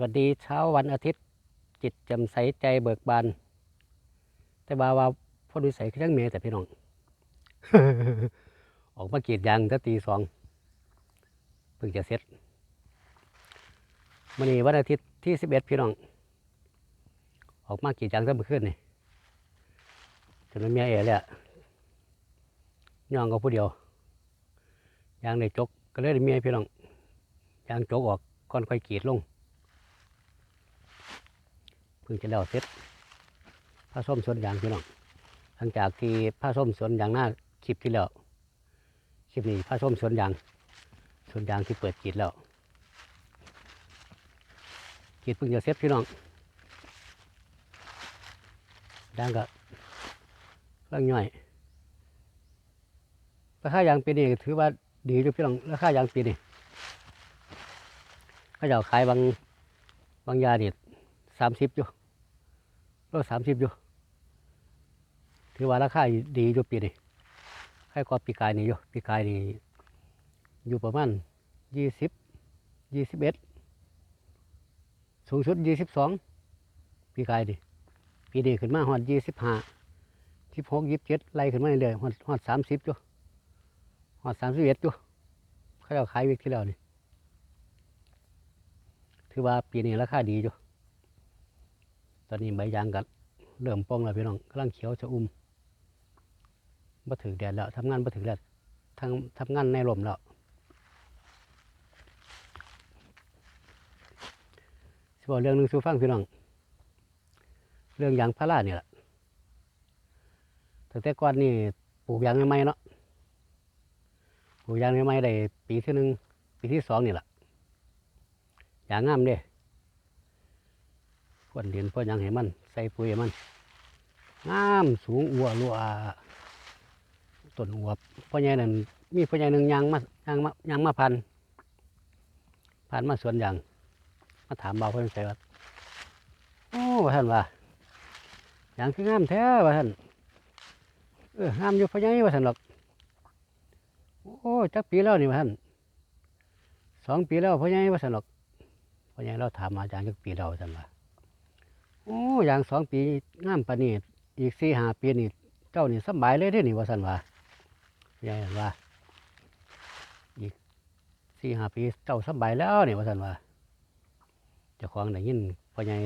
วัสดีเช้าวันอาทิตย์ จิตแจ่มใสใจเบิกบาน แต่บาว่าพ่อดุใสเครื่องเมย์แต่พี่น้อง ออกมากีดยางตั้งตีสองเพิ่งจะเสร็จมันนี้วันอาทิตย์ที่สิบเอ็ดพี่น้อง ออกมากีดยางตั้งเมื่อคืนนี่จนเมียเอ๋เลยอะย่องก็ผู้เดียวยางในจกก็เลยเมียพี่น้องยางจกออกก่อนค่อยกีดลง พิ่งจะแล้วเสร็จผ้าส้มสวนยางพี่น้องหลังจากที่ผ้าส้มสวนยางหน้าคลิปที่แล้วคลิปนี้ผ้าส้มสวนยางสวนยางที่เปิดกีดแล้วกีดเพิ่งจะเสร็จพี่น้องยางก็เรื่องย่อยราคายางปีนี้ถือว่าดีอยู่พี่น้องราคายางปีนี้เขาจะขายบางบางยาเนี่ยสามสิบอยู่ โลสามสิบอยู่ ถือว่าราคาดีอยู่ปีนี้ให้กว่าปีกายนี่อยู่ ปีกายนี่อยู่ประมาณยี่สิบยี่สิบเอ็ดสูงสุดยี่สิบสองปีกายนี่ปีนี้ขึ้นมาหอดยี่สิบห้าสิบหกยี่สิบเจ็ดไล่ขึ้นมาเรื่อยๆหอดหอดสามสิบอยู่หอดสามสิบเอ็ดอยู่เขาจะขายวิกที่แล้วนี่ถือว่าปีนี้ราคาดีอยู่ ตอนนี้ใบยางกัเริ่มป้องแล้วพี่น้องกำลังเขียวจะอุ้มมาถึงแดดแล้วทำงานมาถึงแดดทางทำงานในลมแล้วสิบอกเรื่องหนึ่งสู่ฟังพี่น้อง เรื่องยางพารานี่แหละตั้งแต่ก่อนนี่ปลูกยางใหม่เนาะปลูกยางใหม่ได้ปีที่หนึ่งปีที่สองนี่แหละยางงามเด้ พวนดินพวนยังให้มัน ใส่ปุ๋ยให้มันงามสูงอัวรัวต้นอวบพ่อใหญ่นั่นมีพ่อใหญ่หนึ่งยางมายางมายางมาพันพันมาสวนยางมาถามเบาเพื่อนใส่ว่าโอ้ว่าท่านว่ายางคืองามแท้ว่าท่านเอองามอยู่พ่อใหญ่ว่าท่านหรอกโอ้จักปีแล้วนี่ว่าท่านสองปีแล้วพ่อใหญ่ว่าท่านหรอกพ่อใหญ่เราถามมาจางจักปีแล้วว่าท่านว่า อ้อย่างสองปีงามปานนี้อีกสี่ห้าปีนี่เจ้านี่สบายเลยเด้นี่ว่าสันว่ายายว่า อีกสี่ห้าปีเจ้าสบายแล้วนี่ว่าสันว่าเจ้าของได้ยินพ่อใหญ่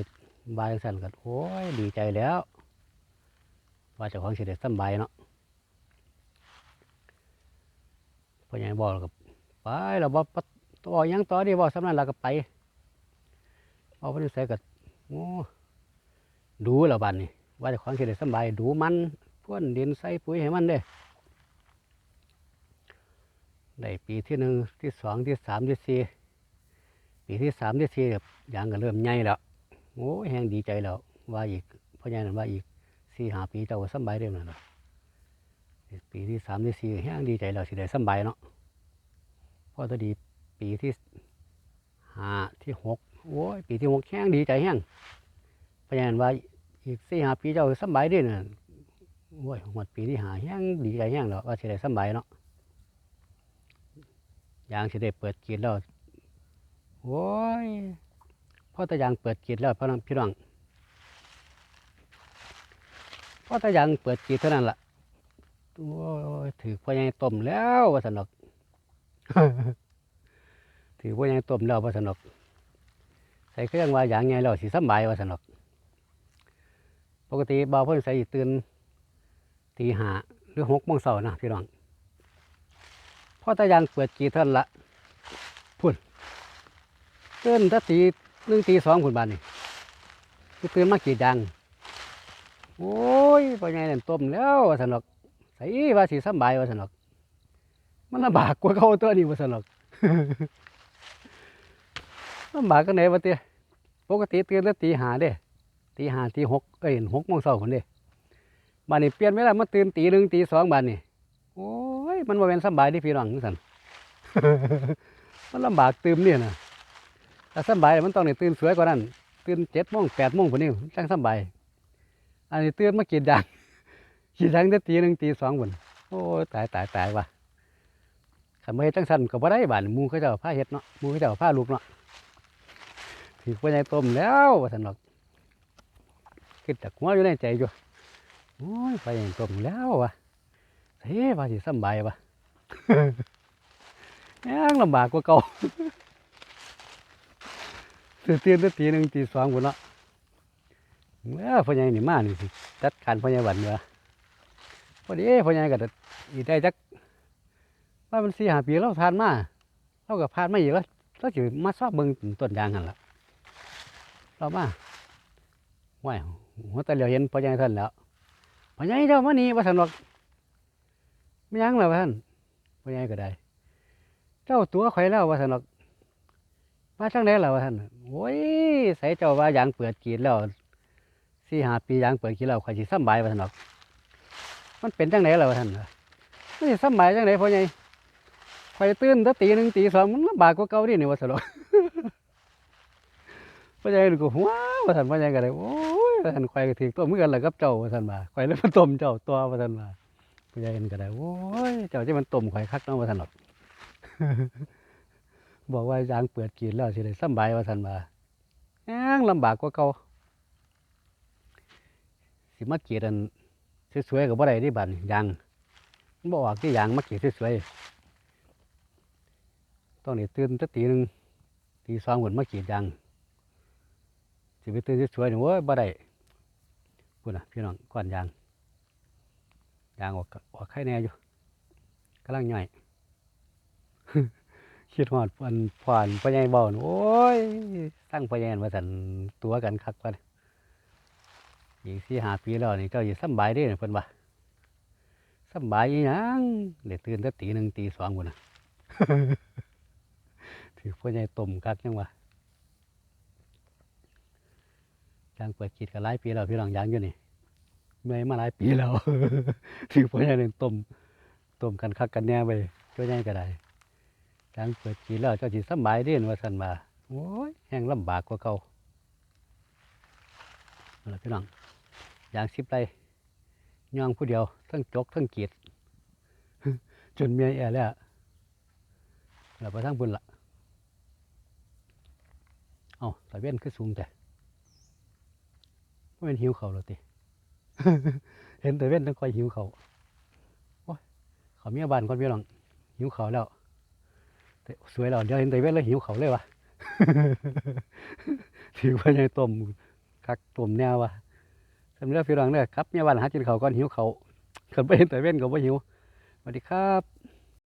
บาจังสันก็โอ้ยดีใจแล้ว ว่าเจ้าของเสิได้สบายเนาะพ่อใหญ่บอกแล้วก็ไปเราบอกต่อยังต่อดีบอกสำนันเราก็ไป เอาไปใส่ก็โอ้ ดูแล้วบัดนี่ว่าจะของสิได้สบายดูมันพ่นดินใส่ปุ๋ยให้มันเด้ได้ปีที่หนึ่งที่สองที่สามที่สี่ปีที่สามที่สี่แบบยางก็เริ่มใหญ่แล้วโอ้แหงดีใจแล้วว่าอีกพ่อใหญ่นั่นว่าอีกสี่ห้าปีเจ้าสบายเรื่องนั้นล่ะปีที่สามที่สี่แหงดีใจแล้วสิได้สบายเนาะพอตอดีปีที่ห้าที่หกโอ้ยปีที่หกแห้งดีใจแห้ง เพราะฉะนั้นว่าอีกสี่ห้าปีเจ้าสบายเดีน่ะโอ้ยหมดปีที่หาแห้งดีใจแห้งแล้วว่าสิได้สบายเนาะยางสิได้เปิดกีดแล้วโอ้ยพ่อตายางเปิดกีดแล้วพี่น้องพี่น้องพ่อตายางเปิดกีดเท่านั้นล่ะโอ้ยถือพ่อใหญ่ต้มแล้วว่าสนอกถือพ่อใหญ่ต้มแล้วว่าสนอกใส่เครื่องว่าอย่างไงแล้วสิสบายว่าสนอก ปกติบ่าวเพิ่นใส่ตื่นตีหาหรือหกโมงเช้านะพี่น้องพอตายางเปิดกี่เท่านนละพุ่นตื่นถ้าตีหนึ่งตีสองพุ่นบานนี่คือตื่นมากี่ยางโอ้ยพ่อใหญ่นั่นต้มแล้ววาสนอกใส่ว่าสิสบายวาสนอกมันลำบากกว่าเขาตัวนี้วาสนอกลำบากกันไหนวะเตี้ยปกติตื่นแล้วตีหาเด้ ตีห้าตีหกเอ้ยหกโมงเช้าคนเด้บ้านนี้เปลี่ยนเวลามาตื่นตีหนึ่งตีสองบ้านนี้โอ้ยมันบ่เป็นสบายที่พี่น้องสันมันลำบากตื่นเนี่ยนะถ้าสบายมันต้องได้ตื่นสวยกว่านั้น ตื่นเจ็ดโมงแปดโมงคนนี้จังสบายอันนี้ตื่นมากินดังกินดังแต่ตีหนึ่งตีสองคนโอ้ตายตายตายว่ะทำไมจังสันก็บ่ได้บ้านมูเขาเจ้าผ้าเฮ็ดเนาะมูเขาเจ้าผ้าลูกเนาะถือพ่อใหญ่ต้มแล้วว่าสันหรอก คิดแต่หัวอยู่ในใจอยู่โอ้ยพ่อใหญ่ต้มแล้ววะเฮ้ยว่าสิสบายวะยังลำบากกว่าเก่าตื่นตื่นแต่ตีหนึ่งตีสองบุญเนาะเมื่อพ่อใหญ่นี่มานี่สิจัดการพ่อใหญ่หวันเนื้อพอดีพ่อใหญ่ก็อีได้จักว่ามันสี่หาปีเราทานมาเราก็พานมาอีกแล้วเราจะมาซอบเบิ่งต้นยางหันละเรามาไหว หัวตะเหลียวเห็นพ่อใหญ่ท่านแล้วพ่อใหญ่เจ้ามานี่ว่าสันหรอกไม่ยั้งแล้วท่านพ่อใหญ่ก็ได้ เจ้าตัวข่อยแล้วว่าสันหรอกมาจังไดแล้วว่าท่านโอ้ยใส่เจ้าว่ายางเปิดกีดแล้วสี่หาปียางเปิดกีดแล้วข่อยสิสบายว่าสันหรอก มันเป็นจังไดแล้วว่าท่านมันสิสบายจังไดพ่อใหญ่ข่อยตื่นแตั้ตีหนึ่งตีสองมันลำบากกว่าเก่าดินี่ว่าสันหรอกพ่อใหญ่ก็หัวว่าท่านพ่อใหญ่ก็เลยโอ้ ท่านข่อยก็ถือตัวมือกันแล้วกับเจ้าว่าท่านมาข่อยเลยมาต้มเจ้าตัวว่าท่านมาพ่อใหญ่นี่ก็ได้โอ้ยเจ้าที่มันต้มข่อยคักเนาะว่าท่านหรอกบอกว่ายางเปิดกรีดแล้วสิได้สบายว่าท่านมายังลำบากกว่าเก่าสิมากรีดอันสวยๆกับบ่ได้ที่บัดนยางมันบออกที่ยางมากรีดสวยๆต้องนี่ตื่นแตั้ตีหนึ่งตีสองหมดมากรีดยางสิไปตื่นสวยๆนี่โอ้ยบ่ได้ พูดนะพี่น้องก้อนยาง ยางออกออกไข่แน่อยู่กำลังย่อยคิดฮอดอันผ่านพ่อใหญ่เบาน่ะโอ้ยตั้งพ่อใหญ่มาสันตัวกันคักกันอีกสี่หาปีแล้วนี่เจ้าอยู่สบายเด้เพิ่นว่าสบายยังเดี๋ยวตื่นแต่ตีหนึ่งตีสองพุ่นนะถือพ่อใหญ่ต้มคักจังวะ ยางเปิดคิดกันหลายปีแล้วพี่น้องยางอยู่นี่เมื่อยมาหลายปีแล้วถือพ่อใหญ่นี่งต้มต้มกันคักกันแน่ไปพ่อใหญ่ก็ได้จางเปิดกินแล้วเจ้าสิสบายเด่นว่าสันมาโอ้ยแห้งลำบากกว่าเก่าเอาล่ะพี่น้องยางสิบไรย่องผู้เดียวทั้งจกทั้งเกียดจนเมียแอแล้วเราไปทั้งบุญละเอาตะเว้นคือสูงแต่ เป็นหิวเขาวหรอติ เห็นตะเว้นต้องคอยหิวเขาโอ้ยเขามีบ้านก่อนพี่น้อง หิวเขาแล้วแต่สวยแล้วเดี๋ยวเห็นแต่เวทแล้วหิวเขาเลยวะถือว่ายังต้มคักต้มแนววะสำหรับพี่น้องเนี่ยครับเนี่ยวันหากินเขาก่อนหิวเขาวขันไปเห็นแต่เว้นก็บ่หิวสวัสดีครับ